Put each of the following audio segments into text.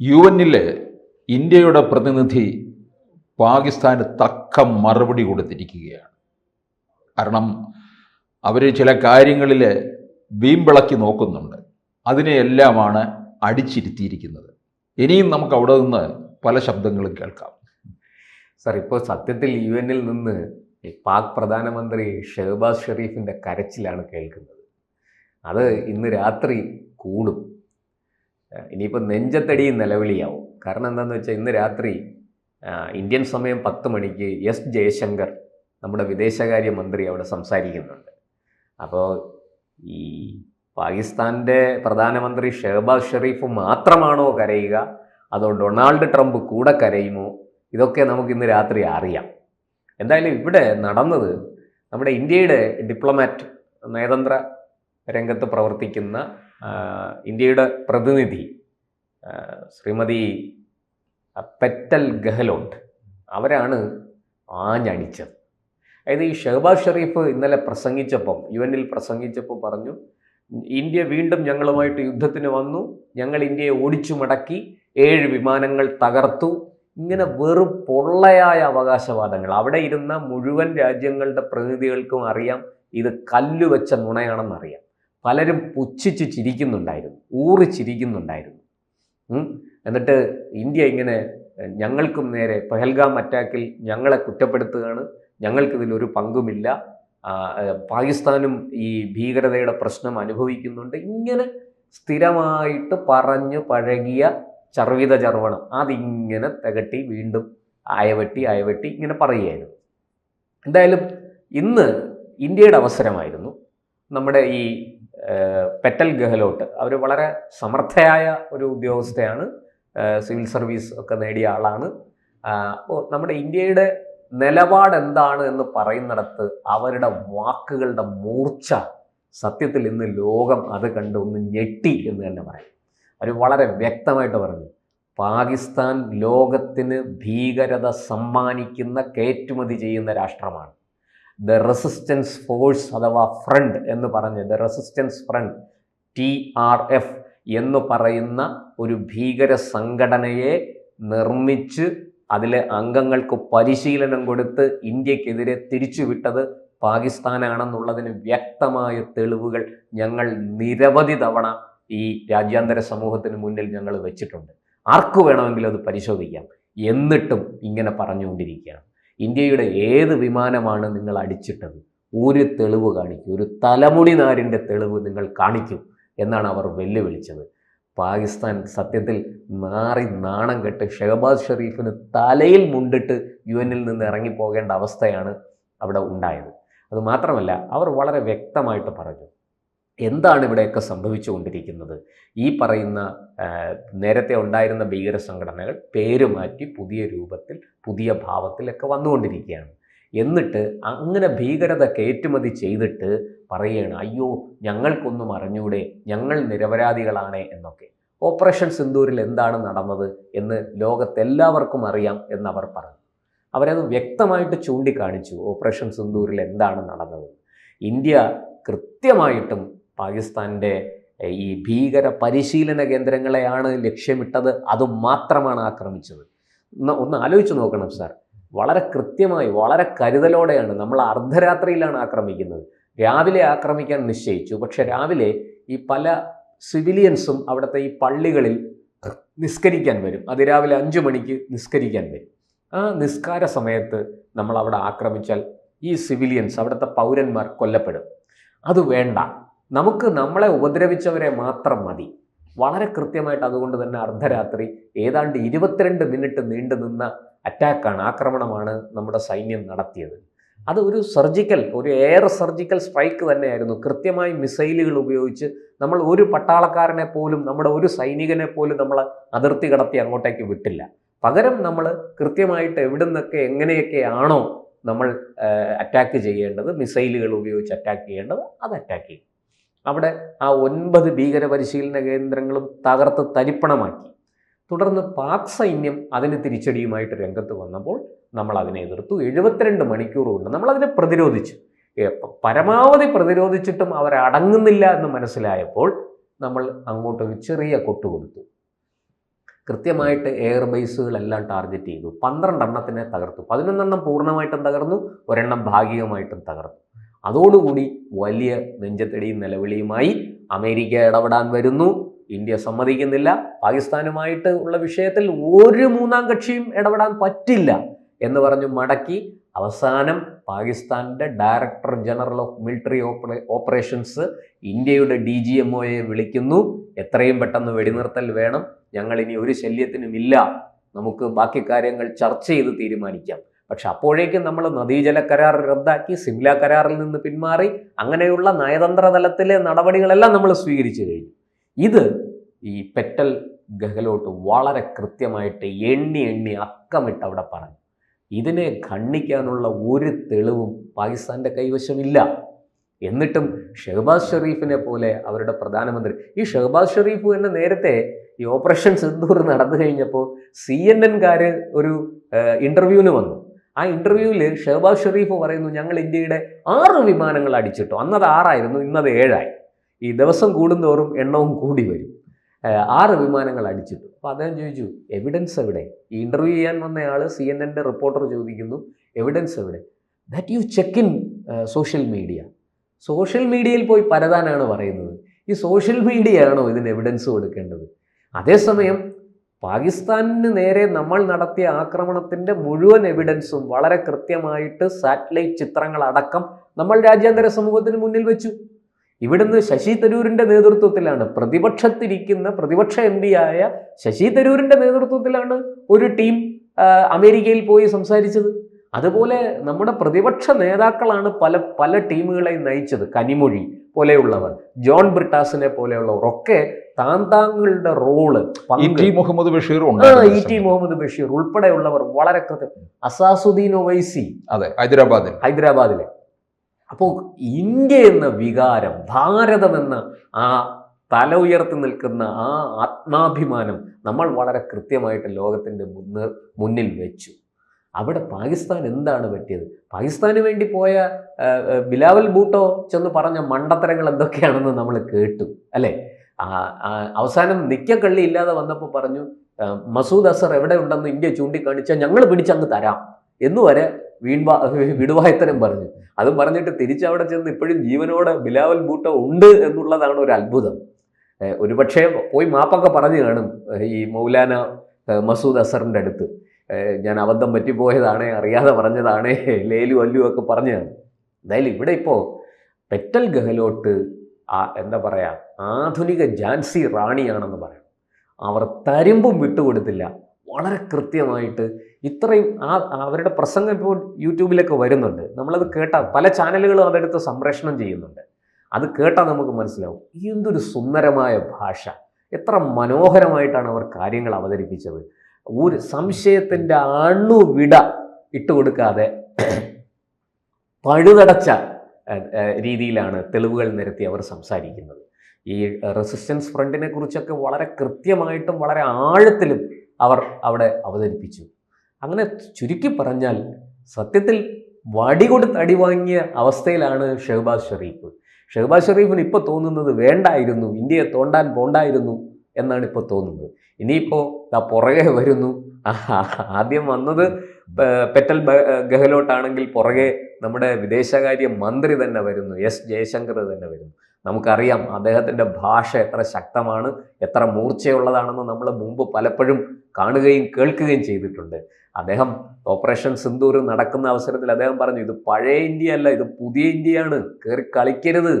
U എന്നിലെ ഇന്ത്യയുടെ പ്രതിനിധി പാകിസ്ഥാന് തക്ക മറുപടി കൊടുത്തിരിക്കുകയാണ്. കാരണം അവർ ചില കാര്യങ്ങളിൽ വീമ്പിളക്കി നോക്കുന്നുണ്ട്. അതിനെയെല്ലാമാണ് അടിച്ചിരുത്തിയിരിക്കുന്നത്. ഇനിയും നമുക്ക് അവിടെ നിന്ന് പല ശബ്ദങ്ങളും കേൾക്കാം. സാർ ഇപ്പോൾ സത്യത്തിൽ യു എന്നിൽ നിന്ന് പാക് പ്രധാനമന്ത്രി ഷെഹബാസ് ഷെറീഫിന്റെ കരച്ചിലാണ് കേൾക്കുന്നത്. അത് ഇന്ന് രാത്രി കൂടും. ഇനിയിപ്പോൾ നെഞ്ചത്തടിയും നിലവിളിയാവും. കാരണം എന്താണെന്ന് വെച്ചാൽ ഇന്ന് രാത്രി ഇന്ത്യൻ സമയം പത്ത് മണിക്ക് എസ് ജയശങ്കർ നമ്മുടെ വിദേശകാര്യ മന്ത്രി അവിടെ സംസാരിക്കുന്നുണ്ട്. അപ്പോൾ ഈ പാകിസ്ഥാന്റെ പ്രധാനമന്ത്രി ഷെഹബാസ് ഷെറീഫ് മാത്രമാണോ കരയുക? അതോ ഡൊണാൾഡ് ട്രംപ് കൂടെ കരയുമോ? ഇതൊക്കെ നമുക്ക് ഇന്ന് രാത്രി അറിയാം. എന്തായാലും ഇവിടെ നടന്നത് നമ്മുടെ ഇന്ത്യയുടെ ഡിപ്ലോമാറ്റ് നയതന്ത്ര രംഗത്ത് പ്രവർത്തിക്കുന്ന ഇന്ത്യയുടെ പ്രതിനിധി ശ്രീമതി പെറ്റൽ ഗെഹ്ലോട്ട് അവരാണ് ആഞ്ഞടിച്ചത്. അതായത് ഈ ഷഹബാസ് ഷെറീഫ് ഇന്നലെ പ്രസംഗിച്ചപ്പം യു എന്നിൽ പ്രസംഗിച്ചപ്പോൾ പറഞ്ഞു ഇന്ത്യ വീണ്ടും ഞങ്ങളുമായിട്ട് യുദ്ധത്തിന് വന്നു ഞങ്ങൾ ഇന്ത്യയെ ഓടിച്ചു മടക്കി ഏഴ് വിമാനങ്ങൾ തകർത്തു ഇങ്ങനെ വെറും പൊള്ളയായ അവകാശവാദങ്ങൾ. അവിടെ ഇരുന്ന മുഴുവൻ രാജ്യങ്ങളുടെ പ്രതിനിധികൾക്കും അറിയാം ഇത് കല്ലുവെച്ച നുണയാണെന്നറിയാം. പലരും പുച്ഛിച്ച് ചിരിക്കുന്നുണ്ടായിരുന്നു ഊറി ചിരിക്കുന്നുണ്ടായിരുന്നു എന്നിട്ട് ഇന്ത്യ ഇങ്ങനെ ഞങ്ങൾക്കും നേരെ പെഹൽഗാം അറ്റാക്കിൽ ഞങ്ങളെ കുറ്റപ്പെടുത്തുകയാണ് ഞങ്ങൾക്കിതിലൊരു പങ്കുമില്ല. പാകിസ്ഥാനും ഈ ഭീകരതയുടെ പ്രശ്നം അനുഭവിക്കുന്നുണ്ട്. ഇങ്ങനെ സ്ഥിരമായിട്ട് പറഞ്ഞു പഴകിയ ചർവിത ചർവണം അതിങ്ങനെ തികട്ടി വീണ്ടും അയവെട്ടി അയവെട്ടി ഇങ്ങനെ പറയുകയായിരുന്നു. എന്തായാലും ഇന്ന് ഇന്ത്യയുടെ അവസരമായിരുന്നു നമ്മുടെ ഈ പെറ്റൽ ഗെഹ്ലോട്ട് അവർ വളരെ സമർത്ഥയായ ഒരു ഉദ്യോഗസ്ഥയാണ്. സിവിൽ സർവീസ് ഒക്കെ നേടിയ ആളാണ്. അപ്പോൾ നമ്മുടെ ഇന്ത്യയുടെ നിലപാട് എന്താണ് എന്ന് പറയുന്നിടത്ത് അവരുടെ വാക്കുകളുടെ മൂർച്ച സത്യത്തിൽ ഇന്ന് ലോകം അത് കണ്ട് ഒന്ന് ഞെട്ടി എന്ന് തന്നെ പറയും. അവർ വളരെ വ്യക്തമായിട്ട് പറഞ്ഞു. പാകിസ്ഥാൻ ലോകത്തിന് ഭീകരത സമ്മാനിക്കുന്ന കയറ്റുമതി ചെയ്യുന്ന രാഷ്ട്രമാണ്. ദ റെസിസ്റ്റൻസ് ഫോഴ്സ് അഥവാ ഫ്രണ്ട് എന്ന് പറഞ്ഞ് the resistance front T R F എന്ന് പറയുന്ന ഒരു ഭീകര സംഘടനയെ നിർമ്മിച്ച് അതിലെ അംഗങ്ങൾക്ക് പരിശീലനം കൊടുത്ത് ഇന്ത്യക്കെതിരെ തിരിച്ചുവിട്ടത് പാകിസ്ഥാനാണെന്നുള്ളതിന് വ്യക്തമായ തെളിവുകൾ ഞങ്ങൾ നിരവധി തവണ ഈ രാജ്യാന്തര സമൂഹത്തിന് മുന്നിൽ ഞങ്ങൾ വെച്ചിട്ടുണ്ട്. ആർക്കു വേണമെങ്കിലും അത് പരിശോധിക്കാം. എന്നിട്ടും ഇങ്ങനെ പറഞ്ഞുകൊണ്ടിരിക്കുകയാണ്. ഇന്ത്യയുടെ ഏത് വിമാനമാണ് നിങ്ങൾ അടിച്ചിട്ടത്? ഒരു തെളിവ് കാണിക്കും. ഒരു തലമുടി നാരിന്റെ തെളിവ് നിങ്ങൾ കാണിക്കും എന്നാണ് അവർ വെല്ലുവിളിച്ചത്. പാകിസ്ഥാൻ സത്യത്തിൽ നാറി നാണം കെട്ട് ഷഹബാസ് ഷെറീഫിന് തലയിൽ മുണ്ടിട്ട് യു എന്നിൽ നിന്ന് ഇറങ്ങിപ്പോകേണ്ട അവസ്ഥയാണ് അവിടെ ഉണ്ടായത്. അതുമാത്രമല്ല അവർ വളരെ വ്യക്തമായിട്ട് പറഞ്ഞു. എന്താണ് ഇവിടെയൊക്കെ സംഭവിച്ചുകൊണ്ടിരിക്കുന്നത്? ഈ പറയുന്ന നേരത്തെ ഉണ്ടായിരുന്ന ഭീകര സംഘടനകൾ പേര് മാറ്റി പുതിയ രൂപത്തിൽ പുതിയ ഭാവത്തിലൊക്കെ വന്നുകൊണ്ടിരിക്കുകയാണ്. എന്നിട്ട് അങ്ങനെ ഭീകരത കയറ്റുമതി ചെയ്തിട്ട് പറയുകയാണ് അയ്യോ ഞങ്ങൾക്കൊന്നും അറിഞ്ഞൂടെ ഞങ്ങൾ നിരപരാധികളാണ് എന്നൊക്കെ. ഓപ്പറേഷൻ സിന്ദൂരിൽ എന്താണ് നടന്നത് എന്ന് ലോകത്തെല്ലാവർക്കും അറിയാം എന്നവർ പറഞ്ഞു. അവരത് വ്യക്തമായിട്ട് ചൂണ്ടിക്കാണിച്ചു ഓപ്പറേഷൻ സിന്ദൂരിൽ എന്താണ് നടന്നത്. ഇന്ത്യ കൃത്യമായിട്ടും പാകിസ്ഥാന്റെ ഈ ഭീകര പരിശീലന കേന്ദ്രങ്ങളെയാണ് ലക്ഷ്യമിട്ടത്. അത് മാത്രമാണ് ആക്രമിച്ചത്. ഒന്ന് ആലോചിച്ച് നോക്കണം സാർ. വളരെ കൃത്യമായി വളരെ കരുതലോടെയാണ് നമ്മൾ അർദ്ധരാത്രിയിലാണ് ആക്രമിക്കുന്നത്. രാവിലെ ആക്രമിക്കാൻ നിശ്ചയിച്ചു. പക്ഷെ രാവിലെ ഈ പല സിവിലിയൻസും അവിടുത്തെ ഈ പള്ളികളിൽ നിസ്കരിക്കാൻ വരും. അതിരാവിലെ അഞ്ചു മണിക്ക് നിസ്കരിക്കാൻ വരും. ആ നിസ്കാര സമയത്ത് നമ്മൾ അവിടെ ആക്രമിച്ചാൽ ഈ സിവിലിയൻസ് അവിടുത്തെ പൗരന്മാർ കൊല്ലപ്പെടും. അത് വേണ്ട. നമുക്ക് നമ്മളെ ഉപദ്രവിച്ചവരെ മാത്രം മതി. വളരെ കൃത്യമായിട്ട് അതുകൊണ്ട് തന്നെ അർദ്ധരാത്രി ഏതാണ്ട് ഇരുപത്തിരണ്ട് മിനിറ്റ് നീണ്ടു നിന്ന അറ്റാക്കാണ് ആക്രമണമാണ് നമ്മുടെ സൈന്യം നടത്തിയത്. അത് ഒരു സർജിക്കൽ ഒരു എയർ സർജിക്കൽ സ്ട്രൈക്ക് തന്നെയായിരുന്നു. കൃത്യമായി മിസൈലുകൾ ഉപയോഗിച്ച് നമ്മൾ ഒരു പട്ടാളക്കാരനെ പോലും നമ്മുടെ ഒരു സൈനികനെ പോലും നമ്മൾ അതിർത്തി കടത്തി അങ്ങോട്ടേക്ക് വിട്ടില്ല. പകരം നമ്മൾ കൃത്യമായിട്ട് എവിടെ നിന്നൊക്കെ എങ്ങനെയൊക്കെയാണോ നമ്മൾ അറ്റാക്ക് ചെയ്യേണ്ടത് മിസൈലുകൾ ഉപയോഗിച്ച് അറ്റാക്ക് ചെയ്യേണ്ടത് അത് അറ്റാക്ക് ചെയ്യും. അവിടെ ആ ഒൻപത് ഭീകര പരിശീലന കേന്ദ്രങ്ങളും തകർത്ത് തരിപ്പണമാക്കി. തുടർന്ന് പാക് സൈന്യം അതിന് തിരിച്ചടിയുമായിട്ട് രംഗത്ത് വന്നപ്പോൾ നമ്മൾ അതിനെ എതിർത്തു. എഴുപത്തിരണ്ട് മണിക്കൂർ കൊണ്ട് നമ്മളതിനെ പ്രതിരോധിച്ചു. പരമാവധി പ്രതിരോധിച്ചിട്ടും അവർ അടങ്ങുന്നില്ല എന്ന് മനസ്സിലായപ്പോൾ നമ്മൾ അങ്ങോട്ടൊരു ചെറിയ കൊട്ടു കൊടുത്തു. കൃത്യമായിട്ട് എയർ ബേസുകളെല്ലാം ടാർഗറ്റ് ചെയ്തു. പന്ത്രണ്ടെണ്ണത്തിനെ തകർത്തു. പതിനൊന്നെണ്ണം പൂർണമായിട്ടും തകർന്നു. ഒരെണ്ണം ഭാഗികമായിട്ടും തകർന്നു അതോടുകൂടി വലിയ നെഞ്ചത്തടിയും നിലവിളിയുമായി അമേരിക്ക ഇടപെടാൻ വരുന്നു. ഇന്ത്യ സമ്മതിക്കുന്നില്ല. പാകിസ്ഥാനുമായിട്ട് ഉള്ള വിഷയത്തിൽ ഒരു മൂന്നാം കക്ഷിയും ഇടപെടാൻ പറ്റില്ല എന്ന് പറഞ്ഞു മടക്കി. അവസാനം പാകിസ്ഥാന്റെ director general of military operations ഇന്ത്യയുടെ ഡി ജി എം ഒയെ വിളിക്കുന്നു. എത്രയും പെട്ടെന്ന് വെടിനിർത്തൽ വേണം. ഞങ്ങൾ ഇനി ഒരു ശല്യത്തിനുമില്ല. നമുക്ക് ബാക്കി കാര്യങ്ങൾ ചർച്ച ചെയ്ത് തീരുമാനിക്കാം. പക്ഷെ അപ്പോഴേക്കും നമ്മൾ നദീജല കരാർ റദ്ദാക്കി സിംല കരാറിൽ നിന്ന് പിന്മാറി അങ്ങനെയുള്ള നയതന്ത്ര തലത്തിലെ നടപടികളെല്ലാം നമ്മൾ സ്വീകരിച്ചു കഴിഞ്ഞു. ഇത് ഈ പെറ്റൽ ഗഹലോട്ട് വളരെ കൃത്യമായിട്ട് എണ്ണി എണ്ണി അക്കമിട്ട് അവിടെ പറഞ്ഞു. ഇതിനെ ഖണ്ഡിക്കാനുള്ള ഒരു തെളിവും പാകിസ്ഥാന്റെ കൈവശമില്ല. എന്നിട്ടും ഷെഹബാസ് ഷെറീഫിനെ പോലെ അവരുടെ പ്രധാനമന്ത്രി ഈ ഷെഹബാസ് ഷെറീഫ് തന്നെ നേരത്തെ ഈ ഓപ്പറേഷൻ സിന്ദൂർ നടന്നു കഴിഞ്ഞപ്പോൾ സി എൻ എൻകാർ ഒരു ഇന്റർവ്യൂവിന് വന്നു. ആ ഇന്റർവ്യൂവിൽ ഷെഹബാസ് ഷെറീഫ് പറയുന്നു ഞങ്ങൾ ഇന്ത്യയുടെ ആറ് വിമാനങ്ങൾ അടിച്ചിട്ടു. അന്നത് ആറായിരുന്നു ഇന്നത് ഏഴായി. ഈ ദിവസം കൂടുന്തോറും എണ്ണവും കൂടി വരും. ആറ് വിമാനങ്ങൾ അടിച്ചിട്ടു. അപ്പോൾ അദ്ദേഹം ചോദിച്ചു എവിഡൻസ് എവിടെ? ഈ ഇന്റർവ്യൂ ചെയ്യാൻ വന്നയാൾ സി എൻ എന്റെ റിപ്പോർട്ടർ ചോദിക്കുന്നു എവിഡൻസ് എവിടെ? That you check in social media social മീഡിയയിൽ പോയി പരതാനാണ് പറയുന്നത്. ഈ സോഷ്യൽ മീഡിയ ആണോ ഇതിന് എവിഡൻസ് കൊടുക്കേണ്ടത്? അതേസമയം പാകിസ്ഥാനിന് നേരെ നമ്മൾ നടത്തിയ ആക്രമണത്തിന്റെ മുഴുവൻ എവിഡൻസും വളരെ കൃത്യമായിട്ട് സാറ്റലൈറ്റ് ചിത്രങ്ങളടക്കം നമ്മൾ രാജ്യാന്തര സമൂഹത്തിന് മുന്നിൽ വെച്ചു. ഇവിടുന്ന് ശശി തരൂരിന്റെ നേതൃത്വത്തിലാണ് പ്രതിപക്ഷത്തിരിക്കുന്ന പ്രതിപക്ഷ എം ആയ ശശി തരൂരിന്റെ നേതൃത്വത്തിലാണ് ഒരു ടീം അമേരിക്കയിൽ പോയി സംസാരിച്ചത്. അതുപോലെ നമ്മുടെ പ്രതിപക്ഷ നേതാക്കളാണ് പല പല ടീമുകളെ നയിച്ചത്. കനിമൊഴി പോലെയുള്ളവർ ജോൺ ബ്രിട്ടാസിനെ പോലെയുള്ളവർ ഒക്കെ താന്താങ്ങളുടെ role Muhammad Basheer E T Muhammad Basheer ഉൾപ്പെടെയുള്ളവർ വളരെ കൃത്യം. അസാസുദ്ദീൻ ഒവൈസി അതെ ഹൈദരാബാദിൽ. ഹൈദരാബാദിലെ. അപ്പോൾ ഇന്ത്യ എന്ന വികാരം ഭാരതം എന്ന ആ തല ഉയർത്തി നിൽക്കുന്ന ആ ആത്മാഭിമാനം നമ്മൾ വളരെ കൃത്യമായിട്ട് ലോകത്തിന്റെ മുന്ന് മുന്നിൽ വെച്ചു. അവിടെ പാകിസ്ഥാൻ എന്താണ് പറ്റിയത്? പാകിസ്ഥാന് വേണ്ടി പോയ ബിലാവൽ ബൂട്ടോ ചെന്ന് പറഞ്ഞ മണ്ടത്തരങ്ങൾ എന്തൊക്കെയാണെന്ന് നമ്മൾ കേട്ടു അല്ലേ? അവസാനം നിക്കക്കള്ളി ഇല്ലാതെ വന്നപ്പോൾ പറഞ്ഞു മസൂദ് അസർ എവിടെ ഉണ്ടെന്ന് ഇന്ത്യ ചൂണ്ടിക്കാണിച്ചാൽ ഞങ്ങൾ പിടിച്ചങ്ങ് തരാം എന്നുവരെ വീൺവാ വിടുവായത്തരം പറഞ്ഞു. അതും പറഞ്ഞിട്ട് തിരിച്ചവിടെ ചെന്ന് ഇപ്പോഴും ജീവനോടെ ബിലാവൽ ബൂട്ടോ ഉണ്ട് എന്നുള്ളതാണ് ഒരു അത്ഭുതം. ഒരുപക്ഷേ പോയി മാപ്പൊക്കെ പറഞ്ഞു കാണും ഈ മൗലാന മസൂദ് അസറിന്റെ അടുത്ത്. ഞാൻ അബദ്ധം പറ്റിപ്പോയതാണ് അറിയാതെ പറഞ്ഞതാണ് ലേലു അല്ലു ഒക്കെ പറഞ്ഞതാണ്. എന്തായാലും ഇവിടെ ഇപ്പോൾ പെറ്റൽ ഗഹലോട്ട് ആ എന്താ പറയുക ആധുനിക ജാൻസി റാണിയാണെന്ന് പറയാം. അവർ തരുമ്പും വിട്ടുകൊടുത്തില്ല. വളരെ കൃത്യമായിട്ട് ഇത്രയും ആ അവരുടെ പ്രസംഗം ഇപ്പോൾ യൂട്യൂബിലൊക്കെ വരുന്നുണ്ട്. നമ്മളത് കേട്ടാൽ പല ചാനലുകളും അതെടുത്ത് സംപ്രേഷണം ചെയ്യുന്നുണ്ട്. അത് കേട്ടാൽ നമുക്ക് മനസ്സിലാവും. എന്തൊരു സുന്ദരമായ ഭാഷ. എത്ര മനോഹരമായിട്ടാണ് അവർ കാര്യങ്ങൾ അവതരിപ്പിച്ചത്. ഒരു സംശയത്തിന്റെ അണുവിട ഇട്ടുകൊടുക്കാതെ പഴുതടച്ച രീതിയിലാണ് തെളിവുകൾ നിരത്തി അവർ സംസാരിക്കുന്നത്. ഈ റെസിസ്റ്റൻസ് ഫ്രണ്ടിനെ കുറിച്ചൊക്കെ വളരെ കൃത്യമായിട്ടും വളരെ ആഴത്തിലും അവർ അവിടെ അവതരിപ്പിച്ചു. അങ്ങനെ ചുരുക്കി പറഞ്ഞാൽ സത്യത്തിൽ വടി കൊടുത്ത് അടി വാങ്ങിയ അവസ്ഥയിലാണ് ഷെഹബാസ് ഷെറീഫ് ഷെഹബാസ് ഷെറീഫിന് ഇപ്പോൾ തോന്നുന്നത് വേണ്ടായിരുന്നു ഇന്ത്യയെ തോണ്ടാൻ പോണ്ടായിരുന്നു എന്നാണ് ഇപ്പോൾ തോന്നുന്നത്. ഇനിയിപ്പോൾ ആ പുറകെ വരുന്നു. ആദ്യം വന്നത് പെട്ടൽ ഗെഹ്ലോട്ടാണെങ്കിൽ പുറകെ നമ്മുടെ വിദേശകാര്യ മന്ത്രി തന്നെ വരുന്നു. എസ് ജയശങ്കർ തന്നെ വരുന്നു. നമുക്കറിയാം അദ്ദേഹത്തിന്റെ ഭാഷ എത്ര ശക്തമാണ് എത്ര മൂർച്ചയുള്ളതാണെന്ന് നമ്മൾ മുമ്പ് പലപ്പോഴും കാണുകയും കേൾക്കുകയും ചെയ്തിട്ടുണ്ട്. അദ്ദേഹം ഓപ്പറേഷൻ സിന്ദൂർ നടക്കുന്ന അവസരത്തിൽ അദ്ദേഹം പറഞ്ഞു ഇത് പഴയ ഇന്ത്യ അല്ല ഇത് പുതിയ ഇന്ത്യയാണ്. കയറി കളിക്കരുത്.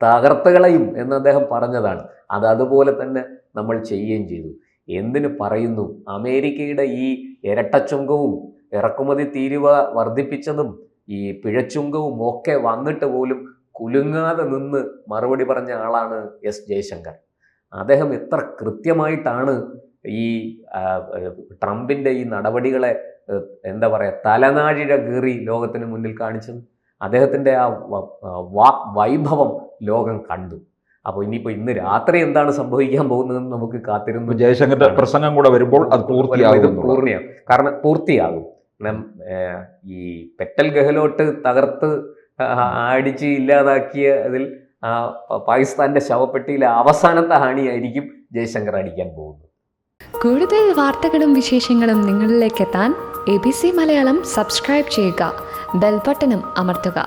തകർത്ത് കളയും എന്ന് അദ്ദേഹം പറഞ്ഞതാണ്. അത് അതുപോലെ തന്നെ നമ്മൾ ചെയ്യുകയും ചെയ്തു. എന്തിനു പറയുന്നു? അമേരിക്കയുടെ ഈ ഇരട്ടച്ചുങ്കവും ഇറക്കുമതി തീരുവ വർദ്ധിപ്പിച്ചതും ഈ പിഴച്ചുങ്കവും ഒക്കെ വന്നിട്ട് പോലും കുലുങ്ങാതെ നിന്ന് മറുപടി പറഞ്ഞ ആളാണ് എസ് ജയശങ്കർ. അദ്ദേഹം എത്ര കൃത്യമായിട്ടാണ് ഈ ട്രംപിന്റെ ഈ നടപടികളെ എന്താ പറയുക തലനാഴിഴ കീറി ലോകത്തിന് മുന്നിൽ കാണിച്ചത്? അദ്ദേഹത്തിന്റെ ആ വാക് വൈഭവം ലോകം കണ്ടു. അപ്പോൾ ഇനിയിപ്പോൾ ഇന്ന് രാത്രി എന്താണ് സംഭവിക്കാൻ പോകുന്നതെന്ന് നമുക്ക് കാത്തിരുന്നു. ജയശങ്കറിന്റെ പ്രസംഗം കൂടെ വരുമ്പോൾ അത് പൂർത്തിയാകും പൂർണിയാകും കാരണം പൂർത്തിയാകും. ഈ പെറ്റൽ ഗഹലോട്ട് തകർത്ത് അടിച്ച് ഇല്ലാതാക്കിയ അതിൽ പാകിസ്ഥാന്റെ ശവപ്പെട്ടിയിലെ അവസാനത്തെ ഹാണിയായിരിക്കും ജയശങ്കർ അടിക്കാൻ പോകുന്നത്. കൂടുതൽ വാർത്തകളും വിശേഷങ്ങളും നിങ്ങളിലേക്ക് എത്താൻ A B C Malayalam subscribe ചെയ്യുക. ബെൽബട്ടനും അമർത്തുക.